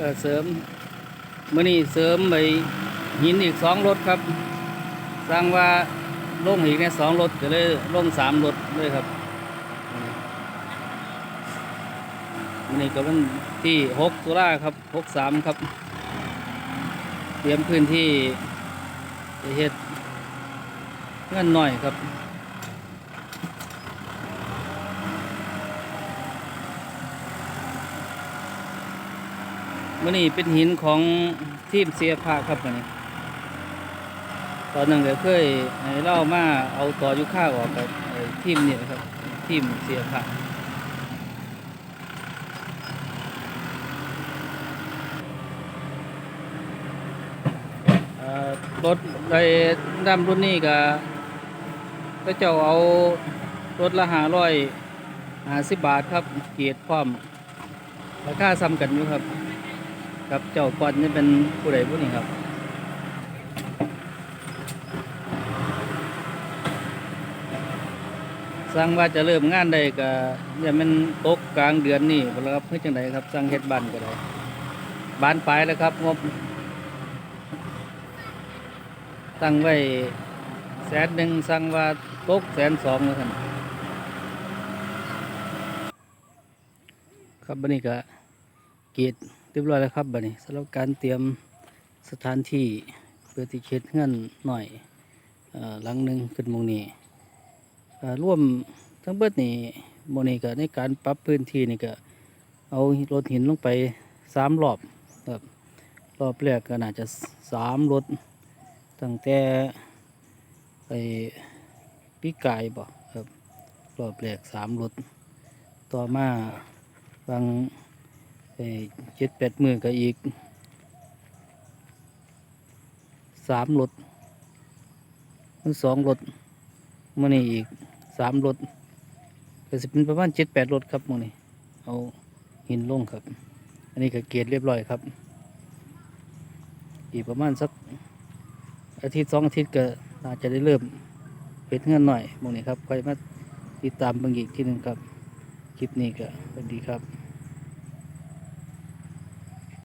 ออเสริมมื่อนี้เสริมไปหินอีกสองรถครับ สร้างว่าลงอีกเนี่ยสองรถก็เลยลงสามรถเลยครับมื่อนี้ก็เป็นที่หกตุลาครับหกสามครับ เตรียมพื้นที่เฮ็ดเงินหน่อยครับ มื่อนี้เป็นหินของทีมเสียภาคครับอันนี้ ตอนนั้นก็เคยให้เล่ามาเอาต่อยุค่าออกกับไอ้ทีมนี่นะครับทีมเสียภาครถไอ้ดำรุ่นนี้ก็ก็เจ้าเอารถละหาร้อยหาสิบบาทครับ เกียรติพร้อมราคาซ้ำกันอยู่ครับ ครับเจ้าก่อนนี่เป็นผู้ใดผู้นี้ครับสร้างว่าจะเริ่มงานได้ก็เนี่ยมันตกกลางเดือนนี่บ่แล้วครับเพื่อจังไดครับสร้างเฮ็ดบ้านก็ได้บ้านปลายแล้วครับงบตั้งไว้แสนหนึ่งสร้างว่าตกแสนสองแล้วครับครับบันนี้ก็เกียรติ เรียบร้อยแล้วครับบันนี้สำหรับการเตรียมสถานที่เพื่อที่เช็ดเงื่อนหน่อยอ่อหลังหนึ่งขึ้นมงนี้อ่าร่วมทั้งเบิดนี่โมนี่ก็ในการปรับพื้นที่นี่ก็เอารถหินลงไปสามรอบครับรอบแรกก็น่าจะสามรถตั้งแต่ไปปีกายบ่ครับรอบแรกสามรถต่อมาบาง เจ็ดแปดมือก็อีกสามรถหรือสองรถมื่อนี้อีกสามรถก็จะเป็นประมาณเจ็ดแปดรถครับมื่อนี้เอาหินลงครับ อันนี้ก็เกตเรียบร้อยครับ อีกประมาณสักอาทิตย์สองอาทิตย์ก็น่าจะได้เริ่มเห็ดเงินหน่อยมื่อนี้ครับใครมาติดตามบางอีกที่หนึ่งครับ คลิปนี้ก็สวัสดีครับ